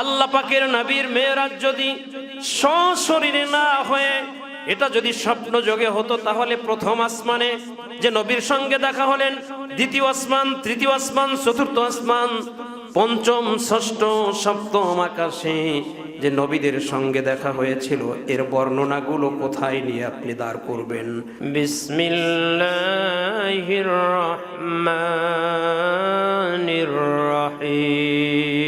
আল্লাহ পাকের নবীর মেয়েরাজ যদি সশরীরে না হয়ে, এটা যদি স্বপ্ন যোগে হতো, তাহলে প্রথম আসমানে যে নবীর সঙ্গে দেখা হলেন, দ্বিতীয় আসমান, তৃতীয় আসমান, চতুর্থ আসমান, পঞ্চম, ষষ্ঠ, সপ্তম আকাশে যে নবীদের সঙ্গে দেখা হয়েছিল, এর বর্ণনাগুলো কোথায় নিয়ে আপনি দাঁড় করবেন? বিসমিল্লাহির রহমানির রহিম।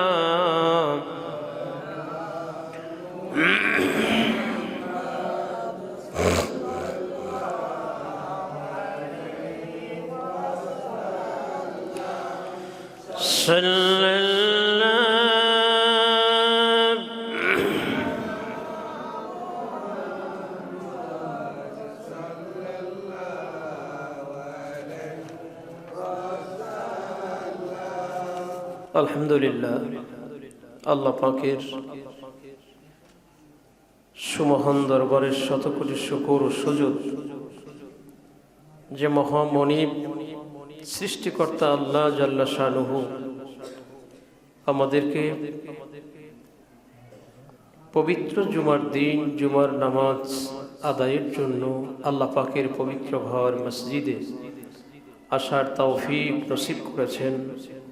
صلى الله আলহামদুলিল্লাহ আল্লাহ পাকের সুমহান দরবারের শত কোটি শুকর ও সুযোগ যে মহামণিব সৃষ্টিকর্তা আল্লাহ জাল্লা শানুহু আমাদেরকে পবিত্র জুমার দিন, জুমার নামাজ আদায়ের জন্য আল্লাহ পাকের পবিত্র ঘর মসজিদে আসার তৌফিক নসিব করেছেন।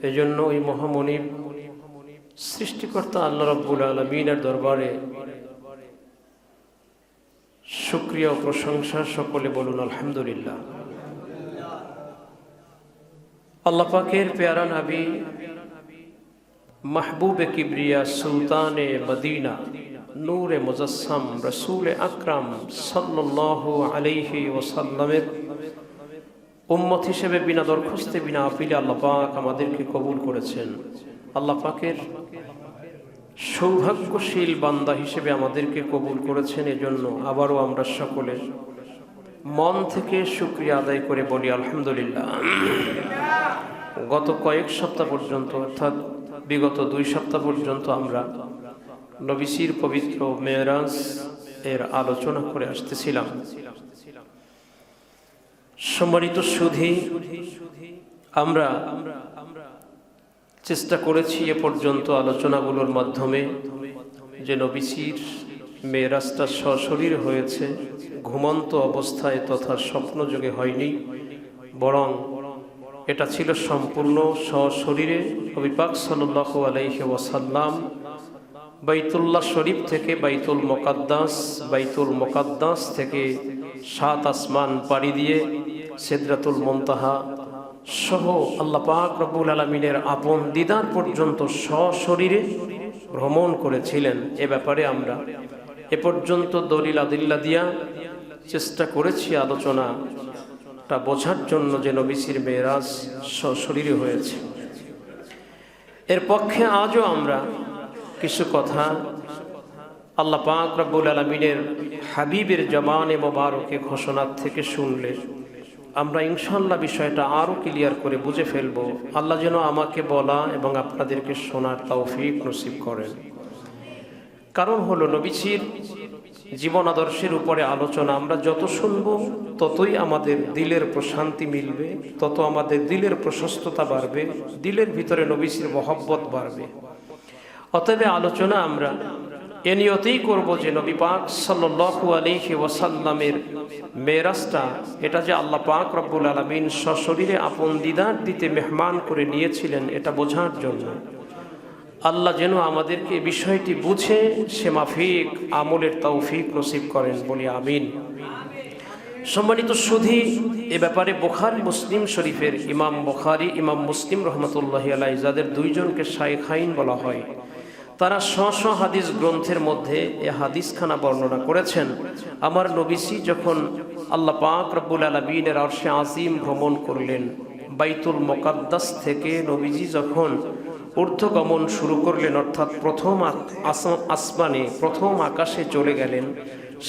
এজন্য ওই মহামণিব সৃষ্টিকর্তা আল্লাহ রব্বুল আলমিনের দরবারে সুক্রিয়া প্রশংসা সকলে বলুন, আলহামদুলিল্লাহ। আল্লাহ পাকের পেয়ারা নাবি মাহবুবে কিবরিয়া সুলতানে মদিনা, নূরে মুজাসসাম রসুল আকরাম সাল্লাল্লাহু আলাইহি ওয়াসাল্লামের উম্মত হিসেবে বিনা দরখাস্তে, বিনা আপিলে আল্লাহ পাক আমাদেরকে কবুল করেছেন। আল্লাহ পাকের সৌভাগ্যশীল বান্দা হিসেবে আমাদেরকে কবুল করেছেন। এজন্য আবারও আমরা সকলে মন থেকে শুক্রিয়া আদায় করে বলি, আলহামদুলিল্লাহ। গত কয়েক সপ্তাহ পর্যন্ত অর্থাৎ বিগত দুই সপ্তাহ পর্যন্ত আমরা নবিসির পবিত্র মেয়েরাজ এর আলোচনা করে আসতেছিলাম। সম্মানিত সুধি, আমরা চেষ্টা করেছি এ পর্যন্ত আলোচনাগুলোর মাধ্যমে যে নবিসির মেয়েরাজটা সশরীর হয়েছে, ঘুমন্ত অবস্থায় তথা স্বপ্নযোগে হয়নি, বরং এটা ছিল সম্পূর্ণ সশরীরে অবিপাক সাল্লাহ আলাইহি ওয়াসাল্লাম। বাইতুল্লাহ শরীফ থেকে বাইতুল মোকাদ্দাস বাইতুল মোকাদ্দাস থেকে সাত আসমান পাড়ি দিয়ে সেদরাতুল মন্তাহা সহ আল্লাহ পাক রব্বুল আলমিনের আপন দিদার পর্যন্ত সশরীরে ভ্রমণ করেছিলেন। এ ব্যাপারে আমরা এ পর্যন্ত দলিল আদিল্লা দিয়া চেষ্টা করেছি আলোচনাটা বোঝার জন্য যে নবিসির মেয়েরাজ সশরীরে হয়েছে। এর পক্ষে আজও আমরা কিছু কথা আল্লাহ পাক রব্বুল আলমিনের হাবিবের জবানে মোবারকে ঘোষণার থেকে শুনলে আমরা ইনশাল্লাহ বিষয়টা আরও ক্লিয়ার করে বুঝে ফেলব। আল্লাহ যেন আমাকে বলা এবং আপনাদেরকে শোনার তৌফিক নসিব করেন। কারণ হলো নবীছির জীবন আদর্শের উপরে আলোচনা আমরা যত শুনব, ততই আমাদের দিলের প্রশান্তি মিলবে, তত আমাদের দিলের প্রশস্ততা বাড়বে, দিলের ভিতরে নবীছির মহব্বত বাড়বে। অতএব আলোচনা আমরা এ নিয়তেই করব যে নবী পাক সাল্লু আলিহি ওয়াসাল্লামের মেরাজটা এটা যে আল্লাহ পাক রব্বুল আলমিন সশরীরে আপন দিদার দিতে মেহমান করে নিয়েছিলেন, এটা বোঝার জন্য। আল্লাহ যেন আমাদেরকে বিষয়টি বুঝে, সে মাফিক আমলের তৌফিক নসিব করেন বলি আমিন। সম্মানিত সুধী, এ ব্যাপারে বোখারি, মুসলিম শরীফের ইমাম বোখারি, ইমাম মুসলিম রহমতুল্লাহ আলাই যাদের দুইজনকে শাইখাইন বলা হয়, তারা স্ব স্ব হাদিস গ্রন্থের মধ্যে এ হাদিসখানা বর্ণনা করেছেন। আমার নবিসি যখন আল্লাহ পাক রব্বুল আলমিনের আরশে আজিম ভ্রমণ করলেন, বাইতুল মোকাদ্দাস থেকে নবীজি যখন ঊর্ধ্বগমন শুরু করলেন, অর্থাৎ প্রথম আসমানে প্রথম আকাশে চলে গেলেন।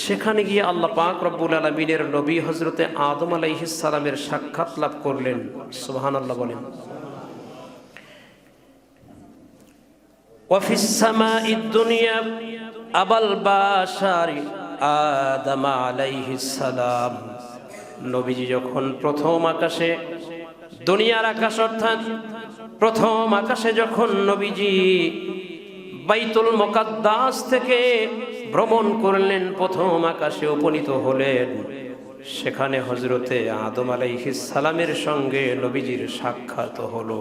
সেখানে গিয়ে আল্লাহ পাক রব্বুল আলমিনের নবী হজরতে আদম আলাইহিসালামের সাক্ষাৎ লাভ করলেন। সোহান আল্লাহ বলেন আবাল নবীজি যখন প্রথম আকাশে দুনিয়ার আকাশ অর্থাৎ প্রথম আকাশে যখন নবীজি বাইতুল মোকাদ্দাস থেকে ভ্রমণ করলেন প্রথম আকাশে উপনীত হলেন সেখানে হজরতে আদম আলাইহিস সালামের সঙ্গে নবীজির সাক্ষাৎ হলো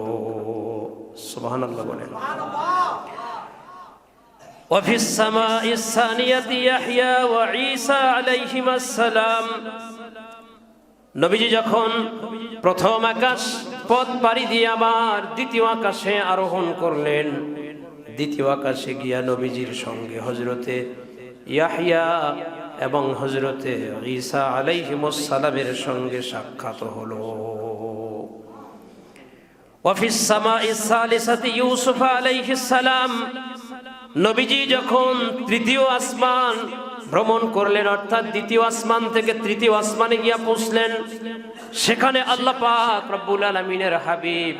সুবহানাল্লাহ বলেন وفي السماء الثانية يحيى وعيسى عليهما السلام নবীজি যখন প্রথম আকাশ পথ পাড়ি দিয়ে আবার দ্বিতীয় আকাশে আরোহণ করলেন, দ্বিতীয় আকাশে গিয়া নবীজির সঙ্গে হজরতে ইয়াহিয়া এবং হজরতে ঈসা আলাইহিমসালামের সঙ্গে সাক্ষাৎ হল। ইউসুফ আলাইহিস সালাম, নবীজি যখন তৃতীয় আসমান ভ্রমণ করলেন, অর্থাৎ দ্বিতীয় আসমান থেকে তৃতীয় আসমানে গিয়া পৌঁছলেন। সেখানে আল্লাহ পাক রব্বুল আলমিনের হাবিব,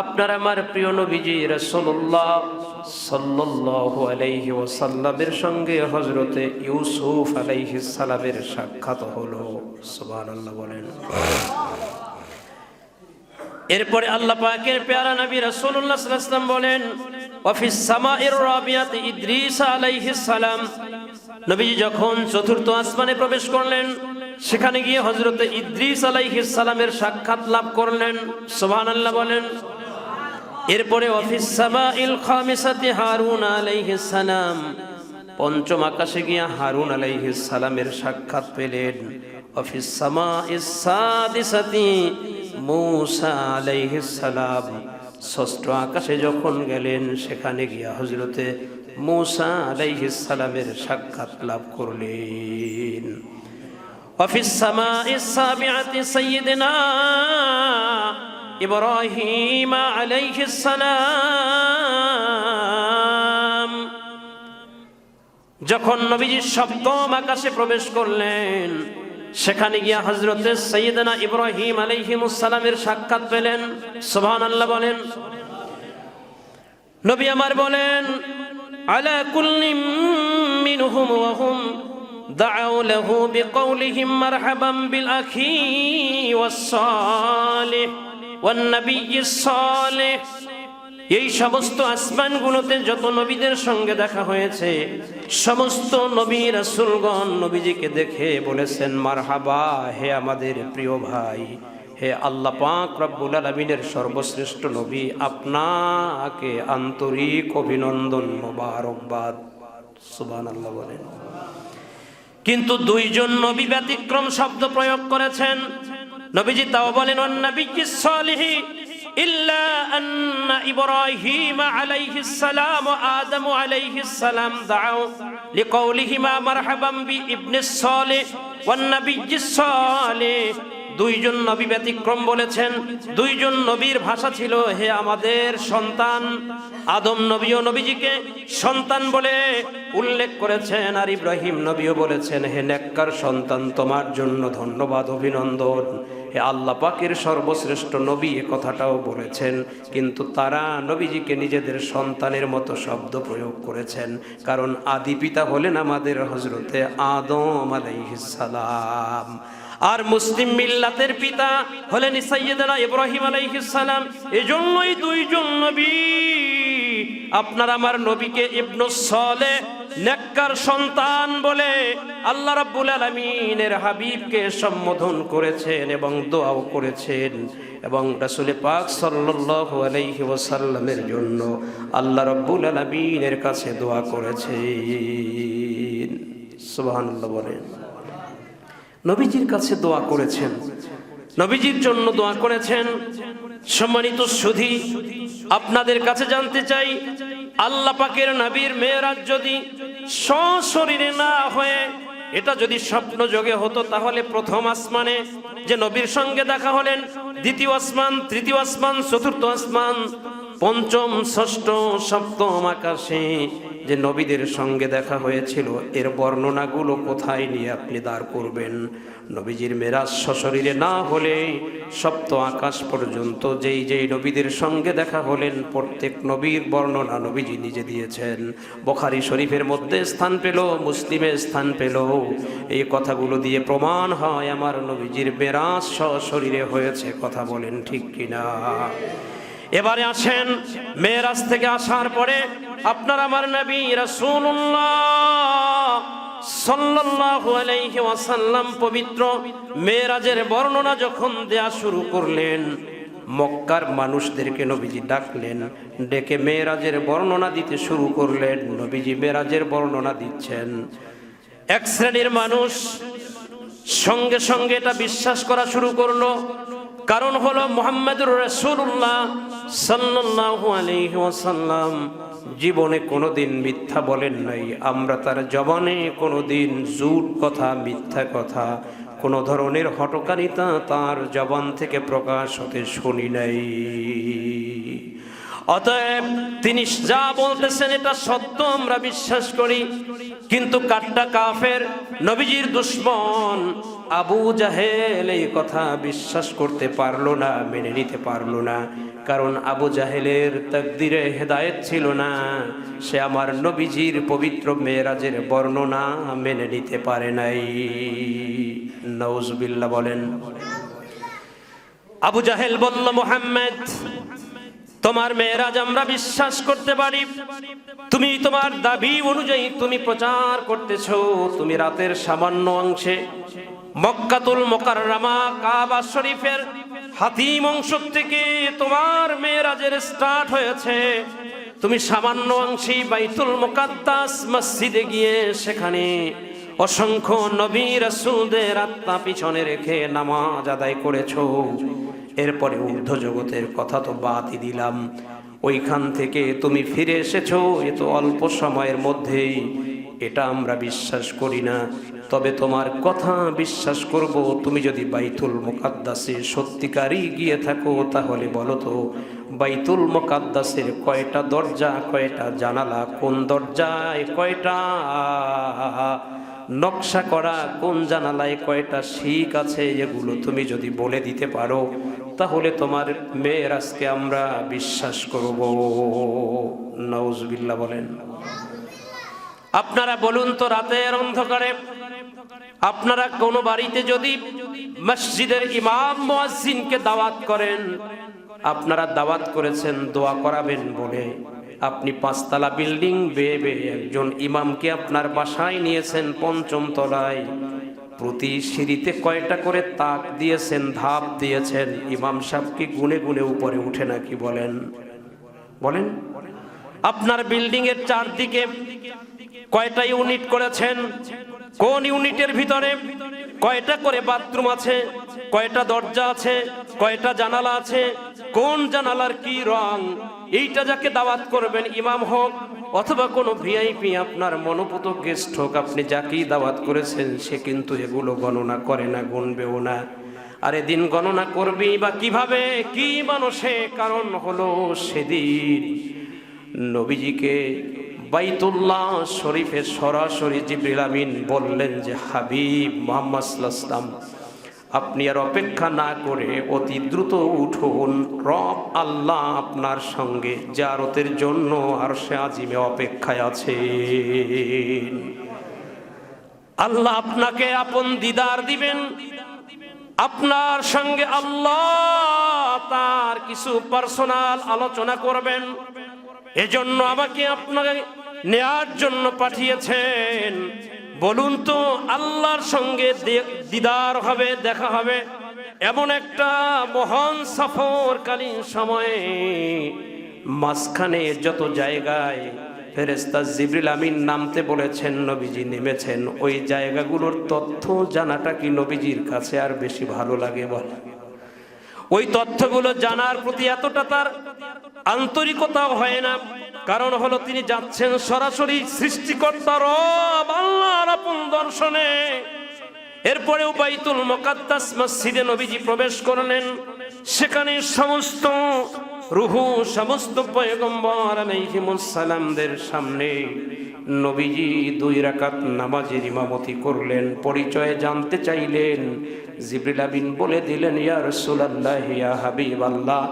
আপনার আমার প্রিয় নবীজি রসুল্লাহ সাল্লাল্লাহু আলাইহি ওয়াসাল্লামের সঙ্গে হজরতে ইউসুফ আলাইহিস সালামের সাক্ষাৎ হলো। সুবহানাল্লাহ বলেন। এরপরে আল্লাহ পাকের পেয়ারা নবী আলাইহি ওয়াসাল্লাম বলেন ইদ্রিস আলাইহিস সালাম। নবীজি যখন চতুর্থ আসমানে প্রবেশ করলেন, সেখানে গিয়ে হযরত ইদ্রিস আলাইহিস সালামের সাক্ষাৎ লাভ করলেন। সুবহানাল্লাহ বলেন, এরপরে হারুন সালাম। পঞ্চম আকাশে গিয়া হারুন আলাইহিস সালামের সাক্ষাৎ পেলেন। অফিস সামাইস সাদিসাতি মূসা আলাইহিস সালাম। ষষ্ঠ আকাশে যখন গেলেন, সেখানে গিয়া হজরতে মৌসা সালামের সাক্ষাৎ লাভ করলেন। যখন নবীজি সপ্তম আকাশে প্রবেশ করলেন সেখানে গিয়া হজরতে সৈয়দনা ইব্রাহিম আলাইহিমুসালামের সাক্ষাৎ পেলেন। সোহান বলেন, নবী আমার বলেন, আলা কুল্লিম মিনহুম ওয়াহুম দাউ লাহু বিকৌলিহিম মারহাবাম বিল আখি ওয়াস-সালিহ ওয়ান নাবিয়্যিস সালিহ। এই সমস্ত আসমানগুলোতে যত নবীদের সঙ্গে দেখা হয়েছে, সমস্ত নবী রাসূলগণ নবীজিকে দেখে বলেছেন, মারহাবা, হে আমাদের প্রিয় ভাই, হে আল্লাহ পাক রব্বুল আলমিনের সর্বশ্রেষ্ঠ নবী, আপনাকে আন্তরিক অভিনন্দন মোবারকবাদ। সুবান আল্লাহ বলেন। কিন্তু দুইজন নবী ব্যতিক্রম শব্দ প্রয়োগ করেছেন। নবীজি তাও বলেন ইল্লা আন্না আদম দাও দুইজন নবী ব্যতিক্রম বলেছেন, দুইজন নবীর ভাষা ছিল, হে আমাদের সন্তান। আদম নবী ও নবীজিকে সন্তান বলে উল্লেখ করেছেন, আর ইব্রাহিম নবীও বলেছেন, হে নেককার সন্তান, তোমার জন্য ধন্যবাদ, অভিনন্দন। হে আল্লাহ পাকের সর্বশ্রেষ্ঠ নবী এ কথাটাও বলেছেন, কিন্তু তারা নবীজিকে নিজেদের সন্তানের মতো শব্দ প্রয়োগ করেছেন। কারণ আদি পিতা হলেন আমাদের হজরতে আদম আলাইহিস সালাম। আর মুসলিম মিল্লাতের পিতা হলেন সাইয়েদনা ইব্রাহিম আলাইহিস সালাম। এজন্যই দুইজন নবী। আপনার আমার নবীকে ইবনু সলে নেককার সন্তান বলে আল্লাহ রাব্বুল আলামিনের হাবিবকে সম্বোধন করেছেন এবং দোয়াও করেছেন এবং রাসূল পাক সাল্লাল্লাহু আলাইহি ওয়াসাল্লামের জন্য আল্লাহ রাব্বুল আলামিনের কাছে দোয়া করেছেন। সুবহানাল্লাহ বলেন। নবীজির কাছে দোয়া করেছেন। নবীজির জন্য দোয়া করেছেন। সম্মানিত সুধী, আপনাদের কাছে জানতে চাই আল্লাহ পাকের নবীর মেয়েরাজ যদি সশরীরে না হয়ে, এটা যদি স্বপ্ন যোগে হতো, তাহলে প্রথম আসমানে যে নবীর সঙ্গে দেখা হলেন, দ্বিতীয় আসমান, তৃতীয় আসমান, চতুর্থ আসমান পঞ্চম, ষষ্ঠ, সপ্তম আকাশে যে নবীদের সঙ্গে দেখা হয়েছিল, এর বর্ণনাগুলো কোথায় নিয়ে আপনি দাঁড় করবেন? নবীজির মেরাজ সশরীরে না হলে সপ্ত আকাশ পর্যন্ত যেই যেই নবীদের সঙ্গে দেখা হলেন, প্রত্যেক নবীর বর্ণনা নবীজি নিজে দিয়েছেন। বখারি শরীফের মধ্যে স্থান পেল, মুসলিমে স্থান পেল। এই কথাগুলো দিয়ে প্রমাণ হয় আমার নবীজির মেরাজ সশরীরে হয়েছে, কথা বলেন ঠিক কিনা? এবারে আসেন মেয়েরাজ থেকে আসার পরে আপনার আমার নবী রাসূলুল্লাহ সাল্লাল্লাহু আলাইহি ওয়াসাল্লাম পবিত্র মেয়েরাজের বর্ণনা যখন দেয়া শুরু করলেন, মক্কার মানুষদেরকে নবীজি ডাকলেন, ডেকে মেয়েরাজের বর্ণনা দিতে শুরু করলেন। নবীজি মেয়েরাজের বর্ণনা দিচ্ছেন, এক শ্রেণির মানুষ সঙ্গে সঙ্গে এটা বিশ্বাস করা শুরু করল। কারণ হলো মোহাম্মদুর রসুল্লাহ সাল্লাল্লাহু আলাইহি ওয়াসাল্লাম জীবনে কোনোদিন মিথ্যা বলেন নাই। আমরা তার জবানে কোনোদিন জুট কথা, মিথ্যা কথা, কোনো ধরনের হটকারিতা তার জবান থেকে প্রকাশ হতে শুনি নাই। অতএব তিনি যা বলতেছেন এটা সত্য, আমরা বিশ্বাস করি। কিন্তু কাট্টা কাফের, নবীজির দুশ্মন আবু জাহেল এই কথা বিশ্বাস করতে পারল না, মেনে নিতে পারল না। কারণ আবু জাহেলের তকদিরে হেদায়েত ছিল না। সে আমার নবীজির পবিত্র মেয়েরাজের বর্ণনা মেনে নিতে পারে নাই। নওজবিল্লা বলেন, আবু জাহেল বলল, মোহাম্মদ, তোমার মেয়েরাজ আমরা বিশ্বাস করতে পারি। তুমি তোমার দাবি অনুযায়ী তুমি প্রচার করতেছ। তুমি রাতের সামান্য অংশে মক্কাতুল মোকাররামা কাবা শরীফের হাতিম অংশ থেকে তোমার মেয়েরাজের স্টার্ট হয়েছে। তুমি সামান্য অংশী বাইতুল মোকাদ্দাস মসজিদে গিয়ে সেখানে অসংখ্য নবী রাসূলদের আত্মা পিছনে রেখে নামাজ আদায় করেছ। এরপরে ঊর্ধ্ব জগতের কথা তো বাদই দিলাম। ওইখান থেকে তুমি ফিরে এসেছ, এ তো অল্প সময়ের মধ্যেই। এটা আমরা বিশ্বাস করি না। তবে তোমার কথা বিশ্বাস করব, তুমি যদি বাইতুল মোকাদ্দাসে সত্যিকারই গিয়ে থাকো, তাহলে বলো তো, বাইতুল মোকাদ্দাসের কয়টা দরজা, কয়টা জানালা, কোন দরজায় কয়টা নকশা করা, কোন জানালায় কয়টা শিক আছে, এগুলো তুমি যদি বলে দিতে পারো, তাহলে তোমার মেয়ের আজকে আমরা বিশ্বাস করব। নওজবিল্লা বলেন। আপনারা বলুন তো রাতের অন্ধকারে, আপনারা কোনো বাড়িতে যদি মসজিদের ইমাম মুয়াজ্জিনকে দাওয়াত করেন, আপনারা দাওয়াত করেছেন, দোয়া করাবেন বলে। আপনি পাঁচতলা বিল্ডিং বেয়ে বেয়ে একজন ইমামকে আপনার বাসায় নিয়েছেন পঞ্চম তলায়। প্রতি সিঁড়িতে কয়টা করে তাক দিয়েছেন, ধাপ দিয়েছেন, ইমাম সাহেব কি গুনে গুনে উপরে উঠে নাকি বলেন? বলেন? আপনার বিল্ডিং এর চারদিকে কয়টা ইউনিট করেছেন? কোন ইউনিটের ভিতরে কয়টা করে বাথরুম আছে? কয়টা দরজা আছে? কয়টা জানালা আছে? কোন জানালার কি রং? এইটা যাকে দাওয়াত করবেন ইমাম হোক অথবা কোনো ভিআইপি, আপনার মনোপুত গেস্ট হোক, আপনি যাকেই দাওয়াত করেছেন, সে কিন্তু এগুলো গণনা করে না, গুনবেও না। আরে দিন গণনা করবি বা কীভাবে? কি মানুষে? কারণ হলো সেদিন নবীজিকে বাইতুল্লাহ শরীফে সরাসরি জিবরিল আমিন বললেন যে, হাবিব মোহাম্মদ সাল্লাম আপনি আর অপেক্ষা না করে অতি দ্রুত উঠুন। রব আল্লাহ আপনার সঙ্গে জারতের জন্য আর সে আজিমে অপেক্ষায় আছে আল্লাহ আপনাকে আপন দিদার দিবেন। আপনার সঙ্গে আল্লাহ তার কিছু পার্সোনাল আলোচনা করবেন। এজন্য আমাকে আপনাকে নেয়ার জন্য পাঠিয়েছেন। বলুন তো, আল্লাহর সঙ্গে দিদার হবে, দেখা হবে। এমন একটা মহান সফরকালীন সময়ে মাঝখানে যত জায়গায় ফেরেস্তা জিবরিল আমিন নামতে বলেছেন, নবীজি নেমেছেন, ওই জায়গাগুলোর তথ্য জানাটা কি নবীজির কাছে আর বেশি ভালো লাগে বল? ওই তথ্যগুলো জানার প্রতি এতটা তার আন্তরিকতাও হয় না। কারণ হলো তিনি যাচ্ছেন সরাসরি সৃষ্টিকর্তা রব আল্লাহর আপন দর্শনে। এরপরেও বাইতুল মোকাদ্দাস মসজিদে নবীজি প্রবেশ করলেন। সেখানে সমস্ত রুহু, সমস্ত পয়গম্বর আলাইহিমুসসালামদের সামনে নবীজি দুই রাকাত নামাজের ইমামতি করলেন, পরিচয় জানতে চাইলেন। জিবরিল বলে দিলেন, ইয়া রাসূলুল্লাহ, ইয়া হাবিবাল্লাহ,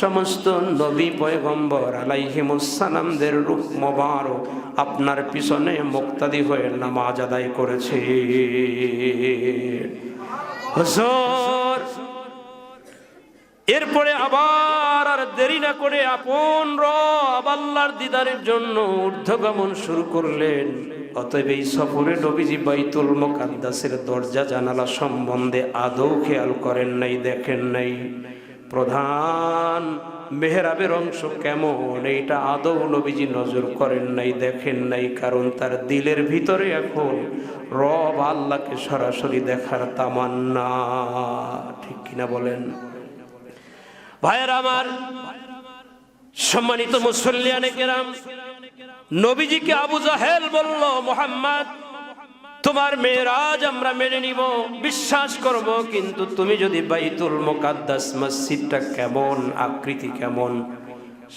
সমস্ত নবী পয়গম্বর আলাইহিমুসালামদের রূপ মোবারক আপনার পিছনে মুক্তাদি হয়ে নামাজ আদায় করেছে। হুজুর! এরপরে আবার আর দেরি না করে আপন রব আল্লাহর দিদারের জন্য ঊর্ধ্বগমন শুরু করলেন। অতএব এই সফরে নবীজি বাইতুল মোকাদ্দাসের দরজা জানালা সম্বন্ধে আদৌ খেয়াল করেন নাই, দেখেন নাই। প্রধান মেহরাবের অংশ কেমন? এইটা আদৌ নবীজি নজর করেন নাই, দেখেন নাই, কারণ তার দিলের ভিতরে এখন রব আল্লাহকে সরাসরি দেখার তামান্না। ঠিক কিনা বলেন? ভাইয়ের আমার সম্মানিত মুসল্লিয়ানে কেরাম, নবীজিকে আবু জাহেল বলল, মোহাম্মদ, তোমার মেয়েরাজ আমরা মেনে নিব, বিশ্বাস করব, কিন্তু তুমি যদি বাইতুল মোকাদ্দাস মসজিদটা কেমন, আকৃতি কেমন,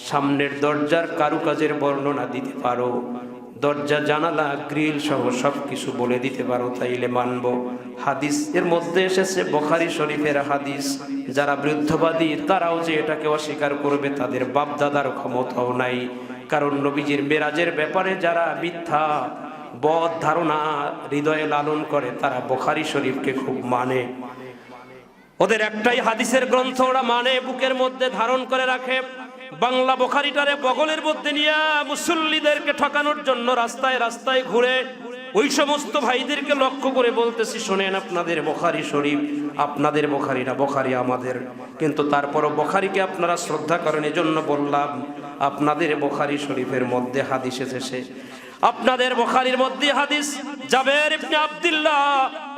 সামনের দরজার কারুকাজের বর্ণনা দিতে পারো দরজা, জানালা, গ্রিল সহ সব কিছু বলে দিতে পারো, তাইলে মানব। হাদিস এর মধ্যে এসেছে বখারি শরীফের হাদিস। যারা বৃদ্ধবাদী, তারাও যে এটাকে অস্বীকার করবে, তাদের বাপদাদার ক্ষমতাও নাই। কারণ নবীজির মেরাজের ব্যাপারে যারা মিথ্যা বধ ধারণা হৃদয়ে লালন করে, তারা বখারি শরীফকে খুব মানে। ওদের একটাই হাদিসের গ্রন্থ ওরা মানে বুকের মধ্যে ধারণ করে রাখে। বাংলা বোখারিটারে বগলের মধ্যে নিয়ে মুসল্লিদেরকে ঠকানোর জন্য রাস্তায় রাস্তায় ঘুরে ওই সমস্ত ভাইদেরকে লক্ষ্য করে বলতেছি, শোনেন আপনাদের বোখারি শরীফ, আপনাদের বোখারি না, বোখারি আমাদের। কিন্তু তারপরও বোখারিকে আপনারা শ্রদ্ধা করেন, এজন্য বললাম, আপনাদের বোখারি শরীফের মধ্যে হাদিস এসেছে। আপনাদের বোখারির মধ্যে হাদিস, জাবের ইবনে আব্দুল্লাহ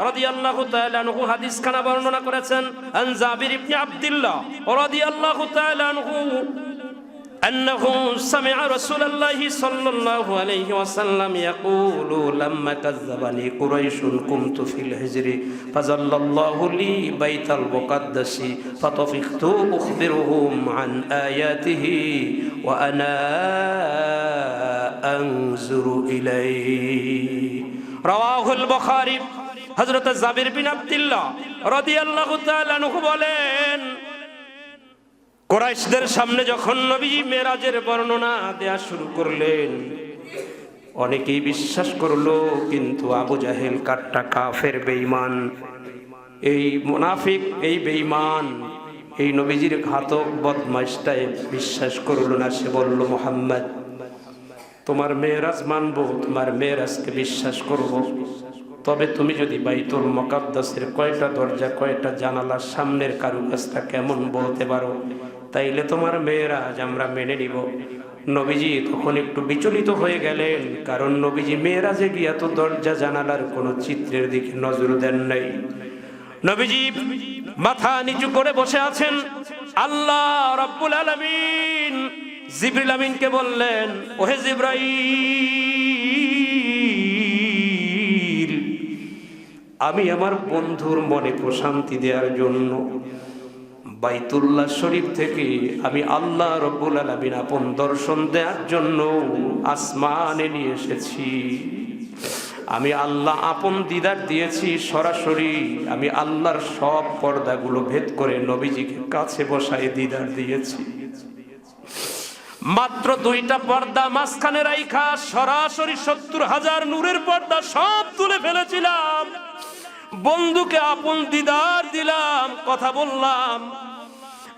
রাদিয়াল্লাহু তাআলা আনহু হাদিস খানা বর্ণনা করেছেন, আন জাবির ইবনে আব্দুল্লাহ রাদিয়াল্লাহু তাআলা আনহু أنه سمع رسول الله صلى الله عليه وسلم يقول لما كذبني قريش كنت في الهجر فظل الله لي بيت المقدس فطفقت أخبرهم عن آياته وأنا أنظر إليه رواه البخاري হজরত জাবির বিন আব্দুল্লাহ রাদিয়াল্লাহু তাআলা আনহু বলেন কোরাইশদের সামনে যখন নবীজি মেরাজের বর্ণনা দেয়া শুরু করলেন, অনেকেই বিশ্বাস করল, কিন্তু আবু জাহেল কাট্টা কাফের বেঈমান। এই মুনাফিক, এই বেঈমান, এই নবীজির ঘাতক বদমাইশটায় বিশ্বাস করল না। সে বলল, মোহাম্মদ, তোমার মেয়েরাজ মানব, তোমার মেয়েরাজকে বিশ্বাস করব। তবে তুমি যদি বাইতুল মকাদ্দাসের কয়টা দরজা, কয়টা জানালার সামনের কারুকাজটা কেমন বলতে পারো? তাইলে তোমার মেয়েরা আজ আমরা মেনে নিব। নবীজি তখন একটু বিচলিত হয়ে গেলেন, কারণ নবীজি মেয়েরা যে গিয়া তো দরজা জানালার কোনো চিত্রের দিকে নজর দেন নাই। নবীজি মাথা নিচু করে বসে আছেন। আল্লাহ রাব্বুল আলামিন জিবরিল আমিনকে বললেন, ওহে জিব্রাইল, আমি আমার বন্ধুর মনে প্রশান্তি দেওয়ার জন্য বাইতুল্লাহ শরীফ থেকে আমি আল্লাহ রব্বুল আলমিন আপন দর্শন দেওয়ার জন্য আসমানে নিয়ে এসেছি। আমি আল্লাহ আপন দিদার দিয়েছি সরাসরি। আমি আল্লাহর সব পর্দাগুলো ভেদ করে নবীজিকে কাছে বসায় দিদার দিয়েছি। মাত্র দুইটা পর্দা মাঝখানে রাইখা সরাসরি সত্তর হাজার নূরের পর্দা সব তুলে ফেলেছিলাম। বন্ধুকে আপন দিদার দিলাম, কথা বললাম।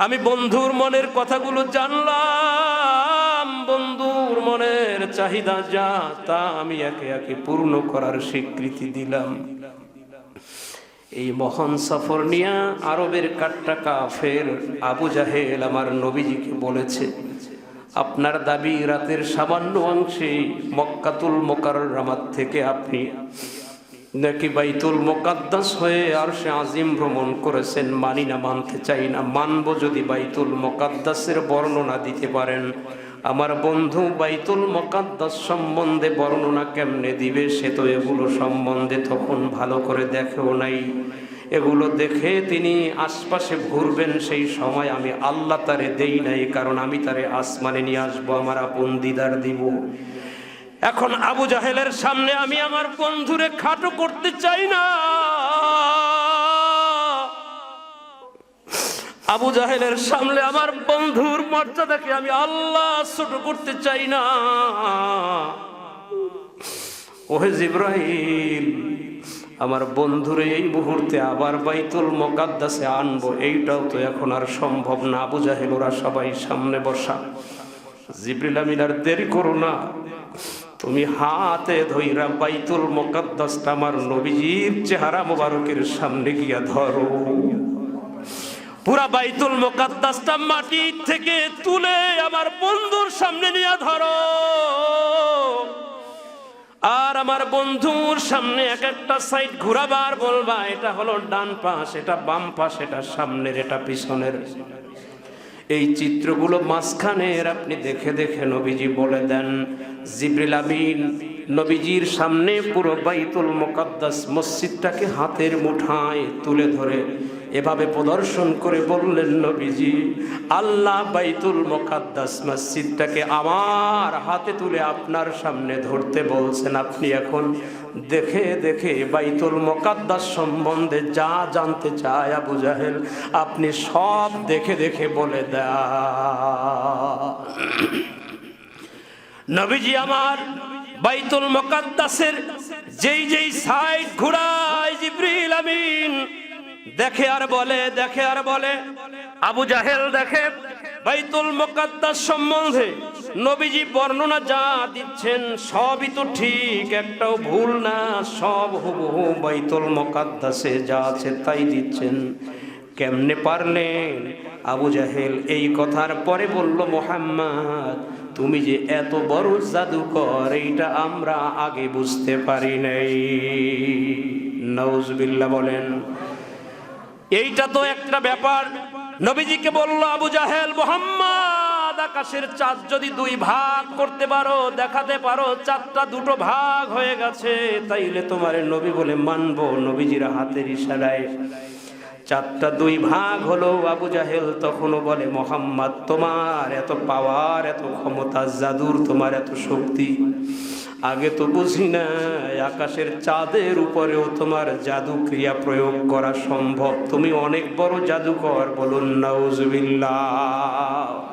আমি বন্ধুর মনের কথাগুলো জানলাম, বন্ধুর মনের চাহিদা যা, তা আমি একে একে পূর্ণ করার স্বীকৃতি দিলাম। এই মহান সফর নিয়ে আরবের কাট্টা কাফের আবু জাহেল আমার নবীজিকে বলেছে, আপনার দাবি রাতের সামান্য অংশে মক্কাতুল মোকার থেকে আপনি নাকি বাইতুল মোকাদ্দাস হয়ে আর সে আজিম ভ্রমণ করেছেন? মানি না, মানতে চাই না। মানব যদি বাইতুল মোকাদ্দাসের বর্ণনা দিতে পারেন। আমার বন্ধু, বাইতুল মোকাদ্দাস সম্বন্ধে বর্ণনা কেমনে দিবে? সে তো এগুলো সম্বন্ধে তখন ভালো করে দেখেও নাই। এগুলো দেখে তিনি আশপাশে ঘুরবেন। সেই সময় আমি আল্লাহ তারে দেই নাই, কারণ আমি তারে আসমানে নিয়ে আসব, আমার আপন দিদার দিব। এখন আবু জাহেলের সামনে আমি আমার বন্ধুরে খাটো করতে চাই না। আবু জাহেলের সামনে আমার বন্ধুর মর্যাদাকে আমি আল্লাহ ছোট করতে চাই না। ওহে জিব্রাহিম, আমার বন্ধুরে এই মুহূর্তে আবার বাইতুল মোকাদ্দাসে আনব, এইটাও তো এখন আর সম্ভব না। আবু জাহেল, ওরা সবাই সামনে বসা। জিব্রিল আমিন আর দেরি করো না। তুমি হাতে ধইরা বাইতুল মোকাদ্দাসটা আমার নবীজির চেহারা মোবারকের সামনে গিয়া ধরো। পুরা বাইতুল মোকাদ্দাসটা মাটি থেকে তুলে আমার বন্ধুর সামনে নিয়ে ধরো। আর আমার বন্ধুর সামনে এক একটা সাইড ঘুরাবার বলবা, এটা হলো ডান পাশ, এটা বাম পাশ, এটা সামনের, এটা পিছনের। এই চিত্রগুলো মাঝখানের আপনি দেখে দেখে নবীজি বলে দেন, জিব্রিল আমিন, নবীজির সামনে পুরো বাইতুল মোকাদ্দাস মসজিদটাকে হাতের মুঠায় তুলে ধরে এভাবে প্রদর্শন করে বললেন নবীজি, আল্লাহ বাইতুল মোকাদ্দাস মসজিদটাকে আমার হাতে তুলে আপনার সামনে ধরতে বলছেন। আপনি এখন দেখে দেখে বাইতুল মোকাদ্দাস সম্বন্ধে যা জানতে চায় আবু জাহেল, আপনি সব দেখে দেখে বলে দেয় নবীজি আমার বাইতুল মোকাদ্দাসের যেই যেই সাইড ঘুরায় জিব্রিল আমিন দেখে আর বলে, দেখে আর বলে। আবু জাহেল দেখে, বাইতুল মোকাদ্দাস সম্বন্ধে নবীজি বর্ণনা যা দিচ্ছেন, সবই তো ঠিক, একটাও ভুল না, সব হুবহু বাইতুল মোকাদ্দাসে যা আছে তাই দিচ্ছেন। কেমনে পারলেন? আবু জাহেল এই কথার পরে বলল, মোহাম্মদ, তুমি যে এত বড় জাদুকর, এইটা আমরা আগে বুঝতে পারি নাই। নওজবিল্লা বলেন এইটা তো একটা ব্যাপার। নবীজিকে বলল, আবু জাহেল, মোহাম্মদ, আকাশের চাঁদ যদি দুই ভাগ করতে পারো, দেখাতে পারো, চাঁদটা দুটো ভাগ হয়ে গেছে, তাইলে তোমার নবী বলে মানবো, নবীজির হাতের ইশারায়। চারটা দুই ভাগ হলো, আবু জাহেল তখনও বলে, মোহাম্মদ, তোমার এত পাওয়ার এত ক্ষমতা, জাদুর তোমার এত শক্তি। আগে তো বুঝি না, আকাশের চাঁদের উপরেও তোমার জাদু ক্রিয়া প্রয়োগ করা সম্ভব। তুমি অনেক বড় জাদুকর, বলুন নাউজুবিল্লাহ।